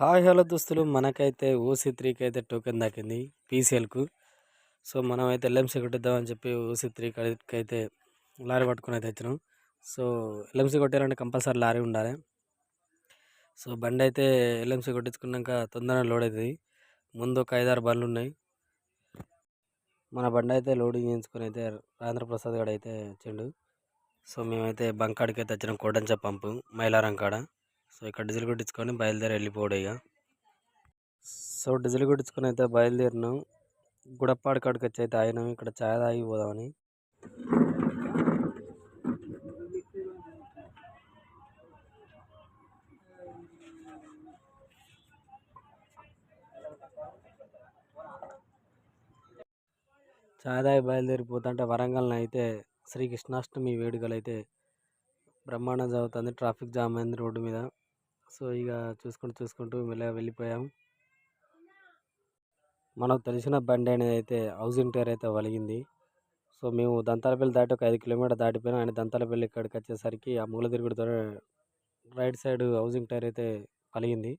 Hi hello దుస్తులు మనకైతే OC త్రీకి అయితే టోకెన్ దాకింది పీసీఎల్కు. సో మనం అయితే ఎల్ఎంసీ కొట్టిద్దామని చెప్పి ఓసీ త్రీ అయితే లారీ పట్టుకుని అయితే వచ్చినాం. సో ఎల్ఎంసీ కొట్టాలంటే కంపల్సరీ లారీ ఉండాలి. సో బండి అయితే ఎల్ఎంసీ కొట్టించుకున్నాక తొందరగా లోడ్ అవుతుంది ముందు ఒక ఐదారు బండ్లు ఉన్నాయి. మన బండి అయితే లోడింగ్ చేయించుకొని అయితే రాజేంద్ర ప్రసాద్ గడ అయితే వచ్చిండు. సో మేమైతే బంకాడికి అయితే వచ్చినాం కోటంచ పంపు మైలారం కాడ. సో ఇక్కడ డీజిల్ కొట్టించుకొని బయలుదేరి వెళ్ళిపోవడం ఇక. సో డీజిల్ కొట్టించుకొని అయితే బయలుదేరినాం. గుడప్పాడు కాడికి వచ్చి అయితే ఆగినాం. ఇక్కడ ఛాయ్ తాగి పోదామని. ఛాయ్ తాగి బయలుదేరిపోతుంటే వరంగల్ని అయితే శ్రీకృష్ణాష్టమి వేడుకలు అయితే బ్రహ్మాండం జరుగుతుంది. ట్రాఫిక్ జామ్ అయింది రోడ్డు మీద. సో ఇక చూసుకుంటూ చూసుకుంటూ మెల్లగా వెళ్ళిపోయాం మనకు తెలిసిన బండి అనేది అయితే హౌసింగ్ టైర్ అయితే వలిగింది. సో మేము దంతాలపల్లి దాటి ఒక ఐదు కిలోమీటర్ దాటిపోయినా. ఆయన దంతాలపల్లి ఇక్కడికి వచ్చేసరికి ఆ మూల తిరుగుడుతో రైట్ సైడ్ హౌసింగ్ టైర్ అయితే పలిగింది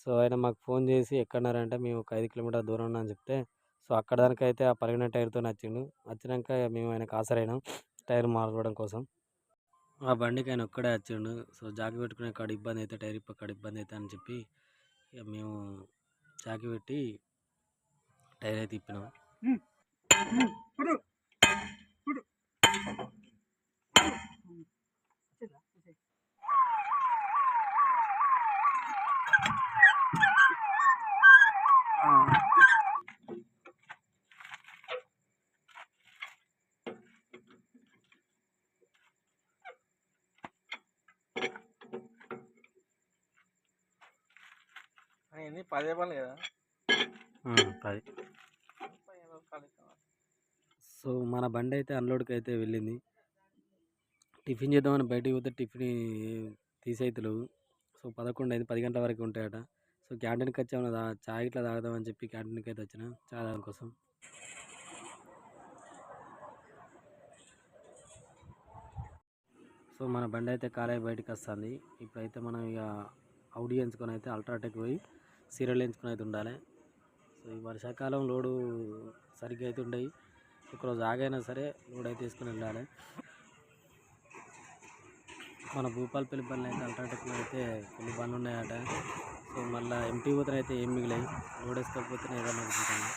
సో ఆయన మాకు ఫోన్ చేసి ఎక్కడన్నారంటే మేము ఒక ఐదు కిలోమీటర్ దూరం ఉన్నా అని చెప్తే సో అక్కడ దానికైతే ఆ పలిగిన టైర్తో వచ్చిండు. వచ్చినాక మేము ఆయనకు ఆసరైనాం టైర్ మార్చడం కోసం. ఆ బండికి ఆయన ఒక్కడే వచ్చిండు సో జాకి పెట్టుకునే కాడ ఇబ్బంది అయితే టైర్ ఇప్ప కాడ ఇబ్బంది అయితే అని చెప్పి ఇక మేము జాకి పెట్టి టైర్ అయితే ఇప్పినాం. ఎన్ని పది పని కదా. పది. సో మన బండి అయితే అన్లోడ్కి అయితే వెళ్ళింది. టిఫిన్ చేద్దామని బయటికి పోతే టిఫిన్ తీసేయతలేవు సో పదకొండు అయింది. పది గంటల వరకు ఉంటాయట. సో క్యాంటీన్కి వచ్చాము దా చాయ్ ఇట్లా తాగుదామని చెప్పి క్యాంటీన్కి అయితే వచ్చిన. చాయ్ తాగడం కోసం. సో మన బండి అయితే కాలే బయటకు వస్తుంది. ఇప్పుడైతే మనం ఇక అవుడి ఎంచుకొని అయితే అల్ట్రాటెక్ పోయి సీరియల్ ఎంచుకొని అయితే ఉండాలి. సో ఈ వర్షాకాలం లోడు సరిగ్గా అయితే ఉండయి. ఒకరోజు ఆగైనా సరే లోడ్ అయితే తీసుకుని వెళ్ళాలి. మన భూపాలపల్లి బండ్లు అయితే అల్ట్రాటెక్లో అయితే కొన్ని బండ్లు ఉన్నాయట. సో మళ్ళీ ఎంటీ పోతే అయితే ఏం మిగిలాయి? లోడ్ వేసుకోకపోతేనే ఏదైనా అనుకుంటాను